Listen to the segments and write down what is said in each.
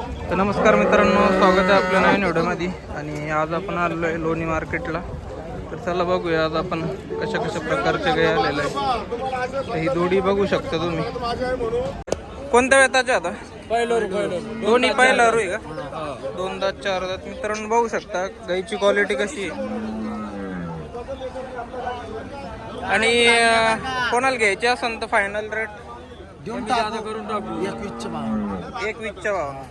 तर नमस्कार मित्रांनो स्वागत आहे आपल्या नवीन व्हिडिओमध्ये. आणि आज आपण आलो आहे लोणी मार्केटला. तर चला बघूया आज आपण कशा कशा प्रकारचे गाय आलेलं आहे तर ही दोडी बघू शकता तुम्ही. कोणत्या वेताच्या आता? दोन्ही पहिला रुई का? दोन दात चार दात. मित्रांनो बघू शकता गाईची क्वालिटी कशी आहे. आणि कोणाला घ्यायची असेल तर फायनल रेट देऊन टाकू. करून टाकू. एकवीसच्या भाव एक वीसच्या भावा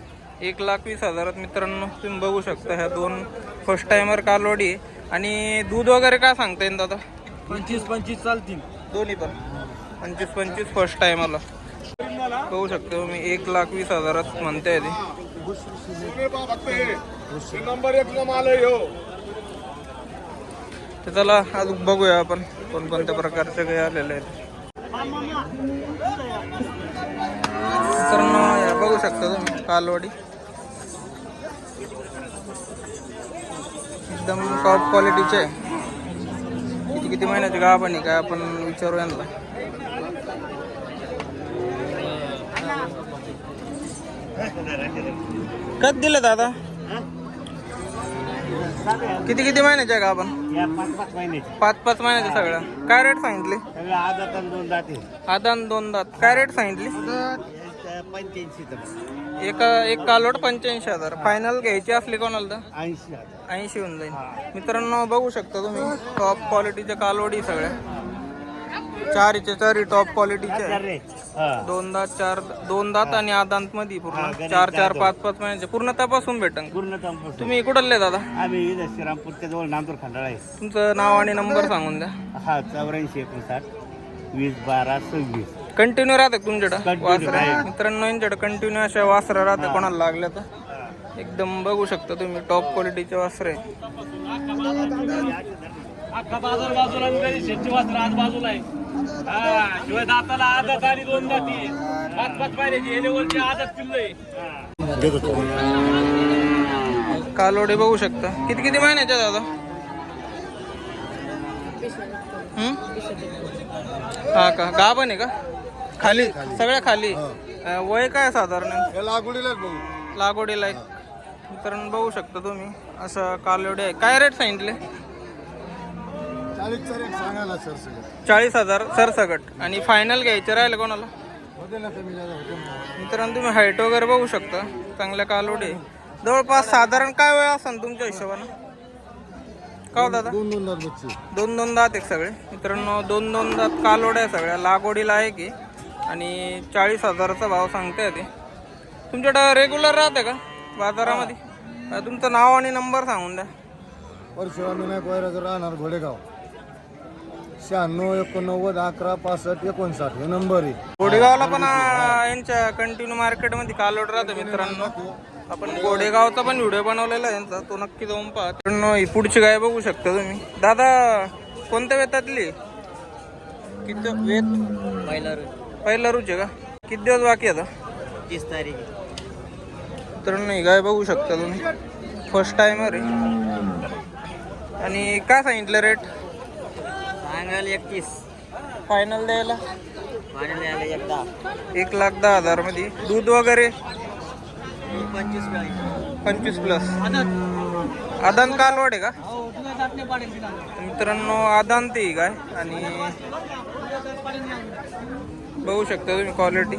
एक लाख वीस हजारात मित्रांनो तुम्ही बघू शकता ह्या दोन फर्स्ट टाइमर कालवडी आहे. आणि दूध वगैरे काय सांगता येईल दादा? पंचवीस पंचवीस चालतील. दोन्ही पण. पंचवीस पंचवीस फर्स्ट टाइमला बघू शकता तुम्ही एक लाख वीस हजारात म्हणताय ते. हो तर चला अजून बघूया आपण कोणकोणत्या प्रकारचे काही आलेले आहेत. या बघू शकता तुम्ही कालवडी एकदम टॉप क्वालिटीचे आहे किती किती महिन्याचे गाव पण काय आपण विचारू यांना. कधी दिलं दादा? किती किती महिन्याचे आहे का आपण पाच पाच महिन्याचे. पाच पाच महिन्याचे सगळं. काय रेट सांगितले? आदान दोन दात काय रेट सांगितली? पंच्याऐंशी एक एक कालोड पंच्याऐंशी हजार. फायनल घ्यायची असली कोणाला तर? ऐंशी हजार. ऐंशी होऊन जाईल. मित्रांनो बघू शकता तुम्ही टॉप क्वालिटीच्या कालवडी सगळ्या. चारीच्या चारी टॉप क्वालिटीच्या आहे. रे हा. दोन दात चार दोन दात आणि आदांत मध्ये पूर्ण चार चार. पाच पाच महिन्याचे. पूर्ण तपासून भेटन. पूर्ण तुम्ही कुठले दादा? आम्ही श्रीरामपूरच्या जवळ नामदूर खंडाळा आहे. तुमचं नाव आणि नंबर सांगून द्या. हा चौऱ्याऐंशी एकोणसाठ. वीस बारा सव्वीस. कंटिन्यू राहते तुमच्याकडं? Continue वासर? राहील. मित्रांनो यांच्याकडे कंटिन्यू अशा वासरं राहते कोणाला लागल्या तर. एकदम बघू शकता तुम्ही टॉप क्वालिटीचे वासर आहे अख्खा बाजार बाजूला आणि घरी शेतची वस्त्र आज बाजूला आहे हा, शिवाय दाताला आदत आणि दोन दाती पाच पाच पायऱ्याची हे लेवलची आदत पिल्ल आहे कालोडे बघू शकता. किती किती महिन्याच्या दादा? हा? का? गाभण आहे का? खाली? सगळ्या खाली? अं, वय काय साधारण? हे लागवडीलाच बघू. लागवडीला एक मित्रांनो बघू शकता तुम्ही. असं कालोडे आहे. काय रेट सांगितले? चाळीस चार एक सांगायला सर सगळं. चाळीस हजार सरसकट. आणि फायनल घ्यायचे राहिले कोणाला? होते ना कमी जादा होते ना. मित्रांनो तुम्ही हाईट वगैरे बघू शकता. चांगल्या कालोडे जवळपास साधारण काय वेळ असेल तुमच्या हिशोबानं? का हो दादा? दोन दोन दात बच्चे दोन दोन दात एक सगळे. मित्रांनो दोन दोन दात कालोड्या आहे सगळ्या. लागवडीला आहे की? आणि चाळीस हजाराचा भाव सांगताय ते. तुमच्याकडं रेग्युलर राहते का बाजारामध्ये? तुमचं नाव आणि नंबर सांगून द्या. परशुराम विनायक वैराचं राहणार घोडेगाव. शहाण्णव एकोणनव्वद अकरा पासष्ट एकोणसाठ. हे नंबर आहे. गोडेगावला पण यांच्या कंटिन्यू मार्केटमध्ये कालोड राहते मित्रांनो. आपण गोडेगावचा पण व्हिडिओ बनवलेला आहे यांचा तो नक्की जाऊन पहा. ही पुढची गाय बघू शकता तुम्ही. दादा कोणत्या वेतातली? किती वेत? पहिला पहिला रुचे का? किती दिवस बाकी आता? तीस तारीख. मित्रांनो ही गाय बघू शकता तुम्ही. फर्स्ट टाइमर आहे. आणि काय सांगितलं रेट सांगायला एकतीस. फायनल द्यायला? पाणी आलं एकदा एक लाख दहा हजारमध्ये. दूध वगैरे? पंचवीस पंचवीस प्लस आदान. कालवड आहे का? मित्रांनो आदान ते ही गाय आणि बघू शकता तुम्ही क्वालिटी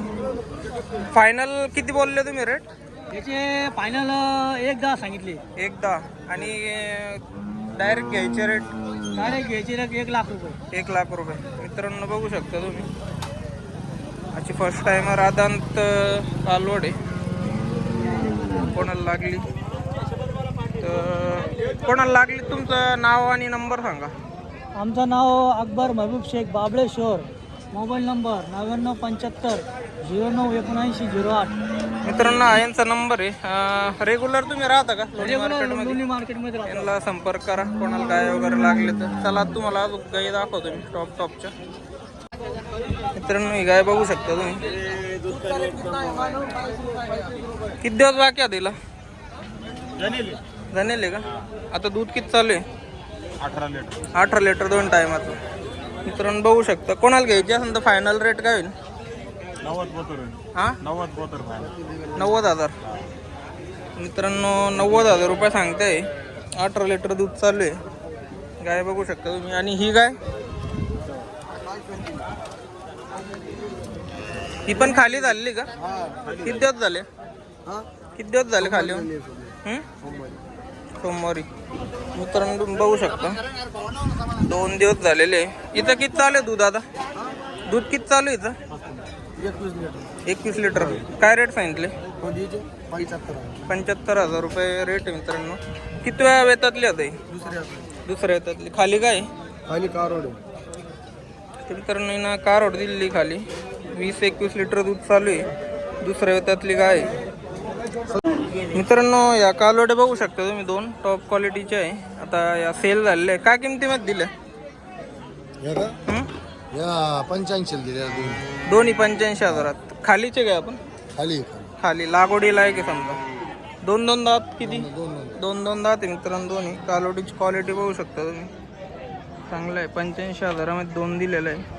फायनल किती बोलले तुम्ही रेट त्याचे फायनल एकदा सांगितले. एकदा आणि डायरेक्ट घ्यायचे रेट डायरेक्ट घ्यायचे एक लाख रुपये. एक लाख रुपये. मित्रांनो बघू शकता तुम्ही. अशी फर्स्ट टाइमर आदांत कालवड आहे? कोणाला लागली? तर कोणाला लागली तुमचं नाव आणि नंबर सांगा. आमचं नाव अकबर महबूब शेख बाबळेश्वर मोबाईल नंबर नव्याण्णव पंच्याहत्तर झिरो नऊ एकोणऐंशी झिरो आठ. मित्रांनो हा यांचा नंबर आहे. रेग्युलर तुम्ही राहता का? लोणी मार्केटमध्ये दोन्ही मार्केटमध्ये राहतो. यांना संपर्क करा. कोणाला गाय वगैरे लागले तर. चला तुम्हाला अजून गाई दाखवतो मी टॉप टॉपच्या मित्रांनो ही गाय बघू शकता तुम्ही? किती दिवस बाकी आहे तिला? जाणेल. का? आता दूध किती चालू आहे? अठरा लिटर अठरा लिटर दोन टायमाचं मित्रांनो बघू शकता. कोणाला घ्यायची असेल तर फायनल रेट काय होईल? नव्वद हा? हजार. मित्रांनो नव्वद हजार रुपये सांगताय. अठरा लिटर दूध चालू आहे. गाय बघू शकता तुम्ही. आणि ही गाय? ही पण खाली झालेली का? किती दिवस झाले? किती दिवस झाले खाली? सोमवारी. मित्रांनो तुम्ही बघू शकता. दोन दिवस झालेले. इथं किती चालू आहे दूध आता? दूध किती चालू आहे इथं? एकवीस लिटर. काय रेट सांगितले? पंच्याहत्तर. हजार रुपये रेट आहे मित्रांनो. किती वेळा वेतातली आता दुसऱ्या दुसऱ्या वेतातली. खाली काय? खाली कारोड ते मित्रांनो ना कार ऑर्डर दिलेली खाली. वीस एकवीस लिटर दूध चालू आहे. दुसऱ्या वेतातली गाय. मित्रांनो या कालवडे बघू शकता तुम्ही दोन टॉप क्वालिटीचे आहे. आता या सेल झालेले आहे. काय किमतीमध्ये हं? पंच्याऐंशी दिल्या दोन दोन्ही पंच्याऐंशी हजारात. खालीचे काय आपण? खाली. खाली. लागवडीला आहे की समजा? दोन दोन दात किती? दोन दोन दोन दोन दात आहे मित्रांनो दोन्ही. कालोडीची क्वालिटी बघू शकता तुम्ही. चांगलं आहे. पंच्याऐंशी हजारामध्ये दोन दिलेलं आहे.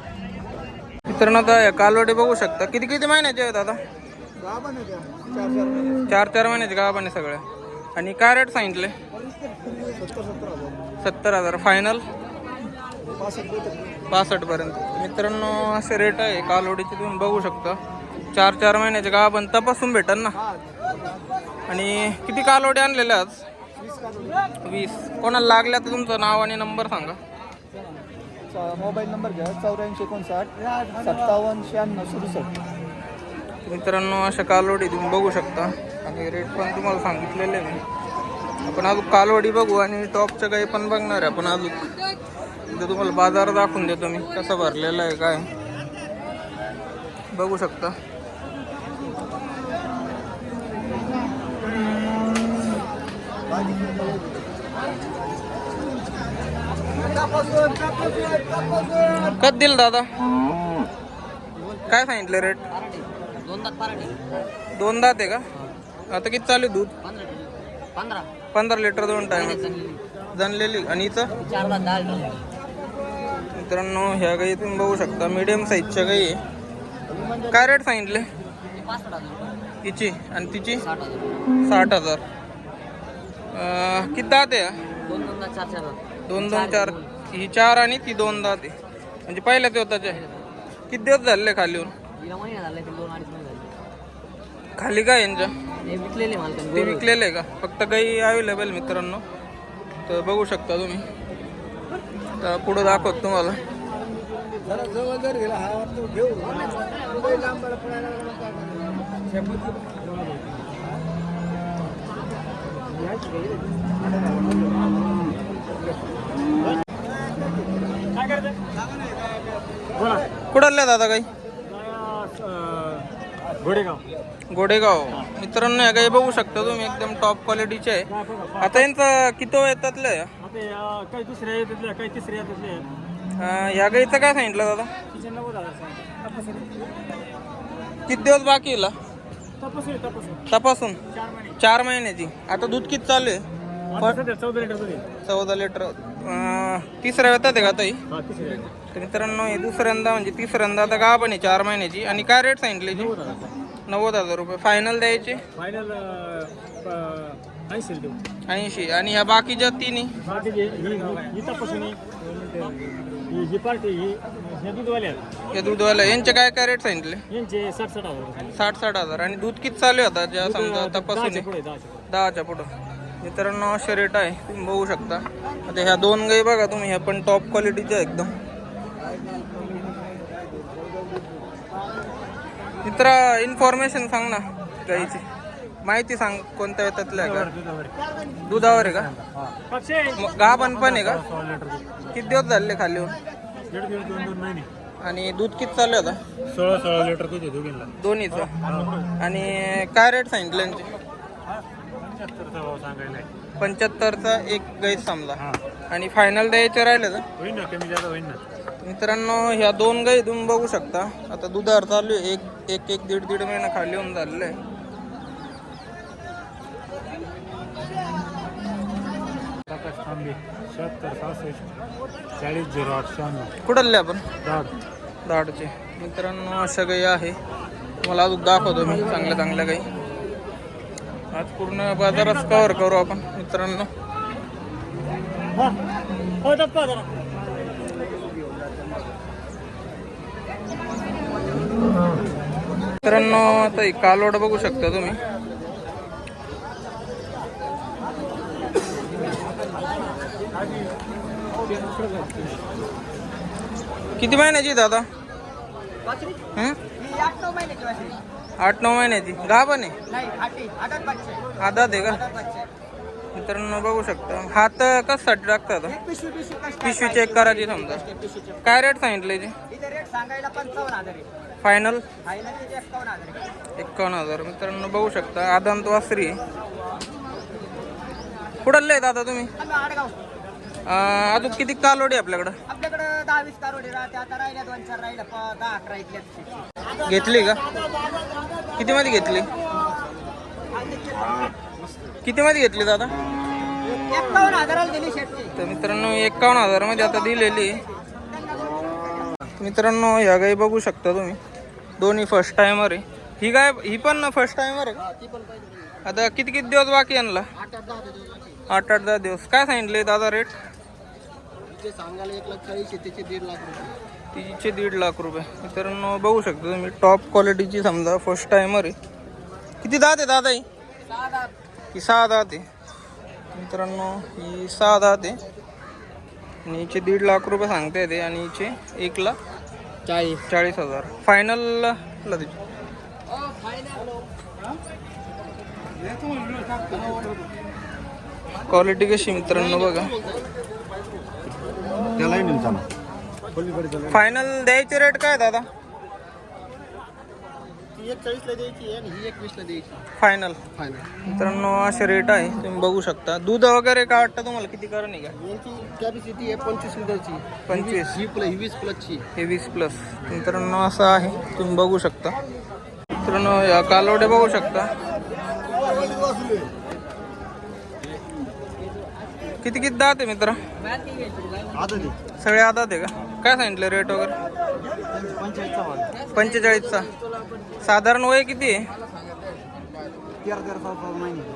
मित्रांनो आता या बघू शकता. किती किती महिन्याचे आहेत आता? चार चार महिन्याचे गाव आहे सगळे. आणि काय रेट सांगितले? सत्तर हजार. फायनल पासष्ट पर्यंत. मित्रांनो असे रेट आहे कालवडीचे तुम्ही बघू शकता. चार चार महिन्याचे गाव पण तपासून भेटल ना. आणि किती कालवडी आणलेल्या आज? वीस. कोणाला लागल्या तर तुमचं नाव आणि नंबर सांगा. मोबाईल नंबर घ्या चौऱ्याऐंशी एकोणसाठ सत्तावन्न शहाण्णव सदुसष्ट. मित्रांनो अशा कालवडी तुम्ही बघू शकता. आणि रेट पण तुम्हाला सांगितलेले आहे. मी आपण अजून कालवडी बघू आणि टॉपचं काही पण बघणार आहे आपण अजून. इथं तुम्हाला बाजार दाखवून देतो मी कसं भरलेलं आहे काय. बघू शकता. कधी दिल दादा? काय सांगितलं रेट दोन दात पराठे. दोन दात आहे का? आता किती चालू आहे दूध? पंधरा लिटर दोन टाइम जनलेली आणि इथं. मित्रांनो ह्या गाई तुम्ही बघू शकता. मीडियम साईजच्या गाई आहे. काय रेट सांगितले. हिची. आणि तिची? साठ हजार. किती दात आहे? दोन दोन चार ही चार आणि ती दोन दात आहे म्हणजे पहिल्या ते होताचे किती दिवस झाले खाली येऊन? हिला महिना झाला ते दोन अडीच महिने झाले. खाली काय यांच्या? हे विकलेले मालकाने ते विकलेलं आहे का? फक्त काही अवेलेबल मित्रांनो. तर बघू शकता तुम्ही. तर पुढं दाखवत तुम्हाला. जरा जवळ जर गेला हा वाटतो घेऊ. मोबाईल लांब पडायला कुठल्या दादा काही? गोडेगाव गोडेगाव मित्रांनो या काही बघू शकता तुम्ही एकदम टॉप क्वालिटीचे आहे. आता यांचं किती येतातलं काही दुसऱ्या येतात काही तिसऱ्या ह्या गाईचं काय सांगितलं दादा? किती दिवस बाकी येला तपासून. चार महिने. चार महिन्याची. आता दूध किती चालू आहे? चौदा लिटर. चौदा तिसऱ्या येतात आहे का ताई? हा तर मित्रांनो हे दुसऱ्यांदा म्हणजे तिसऱ्यांदा आता गाव पण आहे चार महिन्याची. आणि काय रेट सांगितले नव्वद हजार. रुपये. फायनल द्यायचे? फायनल ऐंशी आणि ह्या बाकीच्या तिन्ही बाकीचे ही दूधवाल्या यांचे काय काय रेट सांगितले? साठ साठ हजार आणि दूध किती चालू आहे आता? ज्या समजा तपासून दहाच्या पुढे. मित्रांनो असे रेट आहे. तुम्ही बघू शकता. आता ह्या दोन गाई बघा तुम्ही ह्या पण टॉप क्वालिटीच्या एकदम. मित्र इन्फॉर्मेशन सांग ना गाईची. माहिती सांग कोणत्या येतातल्या का? दुधावर आहे का? मग गाभण पण आहे का? किती दिवस झाले खाली आणि दूध किती चालू आहे आता? सोळा सोळा लिटर दोन्हीचं. आणि काय रेट सांगितलं यांचे? पंच्याहत्तरचा भाव सांगायला आहे. पंच्याहत्तरचा एक गाई समजा हा. आणि फायनल द्यायचे राहिले तर ना कमी ना. मित्रांनो ह्या दोन गाई तुम्ही बघू शकता. आता दुधावर चालू आहे. एक एक एक दीड दीड महिना खाली होऊन झालेलं आहे. प्रकाश तांबे शहात्तर सहासष्ट चाळीस झिरो आठ शहाण्णव कुठले आपण? दहा दाडचे मित्रांनो अशा गाई आहे. तुम्हाला अजून दाखवतो मी. चांगल्या चांगल्या गाई. आज पूर्ण बाजारात कव्हर करू आपण मित्रांनो. मित्रांनो आता कालवड बघू शकता तुम्ही. किती महिन्याची दादा? हं? आठ नऊ महिन्याची गाभण आहे. आधात आहे का? मित्रांनो बघू शकता. हात कशासाठी टाकतात पिशवी चेक करायची समजा. काय रेट सांगितलं आहे. फायनल एकावन्न हजार आहे. मित्रांनो बघू शकता. आदांत वासरी कुठले दादा तुम्ही? आम्ही आडगाव. अं, अजून किती कालोडी आपल्याकडं? आपल्याकडं दहा वीस कारोडी राहते. आता राहिल्या दोन चार राहिल्या. प- दहा अकरा इथल्या घेतली का? किती मध्ये घेतली? किती मध्ये घेतली दादा? एकावन्न हजाराला दिली शेटची. तर मित्रांनो एकावन्न हजारमध्ये आता दिलेली. मित्रांनो ह्या गाई बघू शकता तुम्ही. दोन्ही फर्स्ट टाइमर आहे. ही गाय ही पण फर्स्ट टाइमर आहे का? आता किती किती दिवस बाकी आणला आठ आठ दहा दिवस. काय सांगितले दादा रेट सांगायला एक लाख चाळीस त्याचे दीड लाख रुपये. तिचे दीड लाख रुपये. मित्रांनो बघू शकता तुम्ही टॉप क्वालिटीची समजा फर्स्ट टाइमर आहे. किती दात आहे दादा ही? ही सहा दात आहे. मित्रांनो ही सहा दात आहे. आणि हिचे दीड लाख रुपये सांगता येते आणि हिचे एक लाख चाळीस. चाळीस हजार. फायनलला तिची. क्वालिटी कशी मित्रांनो बघा. त्यालाही फायनल द्यायचे रेट काय दादा? ती एक चाळीसला द्यायची आणि ही एकवीसला द्यायची. फायनल मित्रांनो असे रेट आहे. तुम्ही बघू शकता. दूध वगैरे काय वाटतं तुम्हाला? किती करण आहे? का यांची कॅपॅसिटी आहे पंचवीस लिटरची. पंचवीस. ही प्लस ही वीस प्लसची हे वीस प्लस मित्रांनो असं आहे. तुम्ही बघू शकता. मित्रांनो या कालवडे बघू शकता. किती किती दात आहे मित्र? सगळे आदात आहे का? काय सांगितलं रेट वगैरे? पंचेचाळीसचा. साधारण वय किती आहे?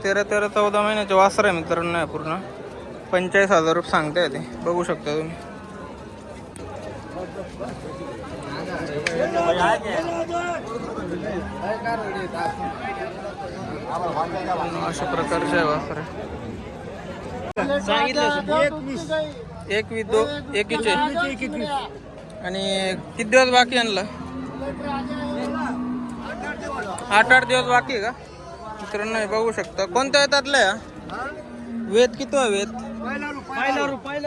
तेरा तेरा चौदा महिन्याचे वासर आहे मित्रांनो या पूर्ण. पंचेचाळीस हजार रुपये सांगताय ते बघू शकता तुम्ही. अशा प्रकारचे आहे. दो एकीचे आणि किती दिवस बाकी आणलं? आठ आठ दिवस बाकी का? मित्रांनो हे बघू शकता. कोणत्या येतातल्या या? वेद किती आहे वेद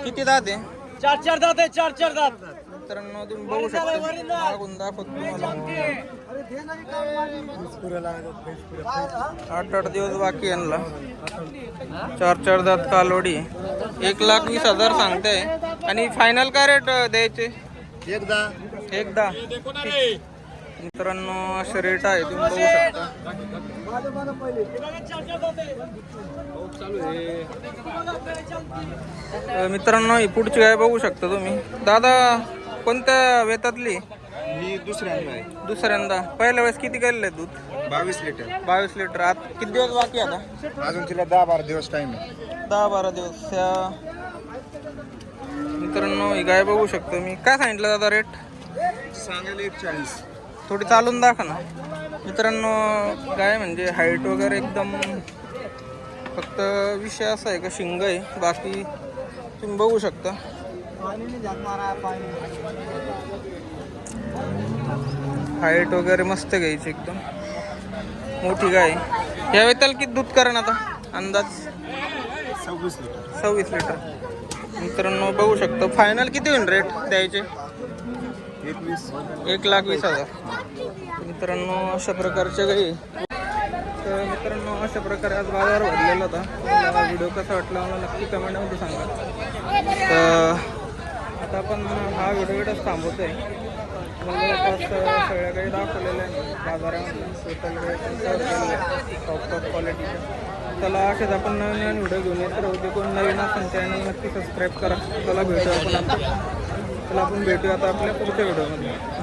किती दात आहे? चार चार दात आहे चार चार दात. मित्रांनो तुम्ही बघू शकता. मागून दाखवतो तुम्हाला. आठ आठ दिवस बाकी आणला चार चार दात कालोडी. एक लाख वीस हजार सांगते. आणि फायनल काय रेट द्यायचे? एकदा. एकदा. मित्रांनो असे रेट आहे तुम्ही बघू शकता. मित्रांनो ही पुढची गाय बघू शकता तुम्ही. दादा कोणत्या वेतातली? दुसऱ्यांदा आहे. दुसऱ्यांदा. पहिल्या वेळेस किती गेलेले दूध? बावीस लिटर. बावीस लिटर. आत किती दिवस बाकी आहे आता? अजून तिला दहा बारा दिवस टाइम आहे. दहा बारा दिवस. त्या मित्रांनो ही गाय बघू शकतो मी. काय सांगितलं दादा रेट सांगायला एक चाळीस थोडी चालून दाखवा ना. मित्रांनो गाय म्हणजे हाईट वगैरे एकदम फक्त विषय असा आहे का शिंग आहे. बाकी तुम्ही बघू शकता. हाईट वगैरे मस्त घ्यायची एकदम. मोठी गाय. या वेताल किती दूध करण आता? अंदाज? सव्वीस लिटर. सव्वीस लिटर. मित्रांनो बघू शकतो. फायनल किती होईल रेट द्यायचे? एकवीस. एक लाख वीस हजार. मित्रांनो अशा प्रकारच्या काही तर मित्रांनो अशा प्रकारे आज बाजार भरलेला होता. मला व्हिडिओ कसा वाटला मला नक्की कमेंटमध्ये सांगा. तर आता आपण हा व्हिडिओ थांबवतो आहे सगळ्या काही दाखवलेल्या आहे बाजारामध्ये टोटल टॉप टॉप क्वालिटीच्या चला असेच आपण नवीन नवीन व्हिडिओ घेऊन येत राहू कोण नवीन असेल चॅनल नक्की सबस्क्राईब करा चला भेटू आपण चला आपण भेटूया आता आपल्या पुढच्या व्हिडिओमध्ये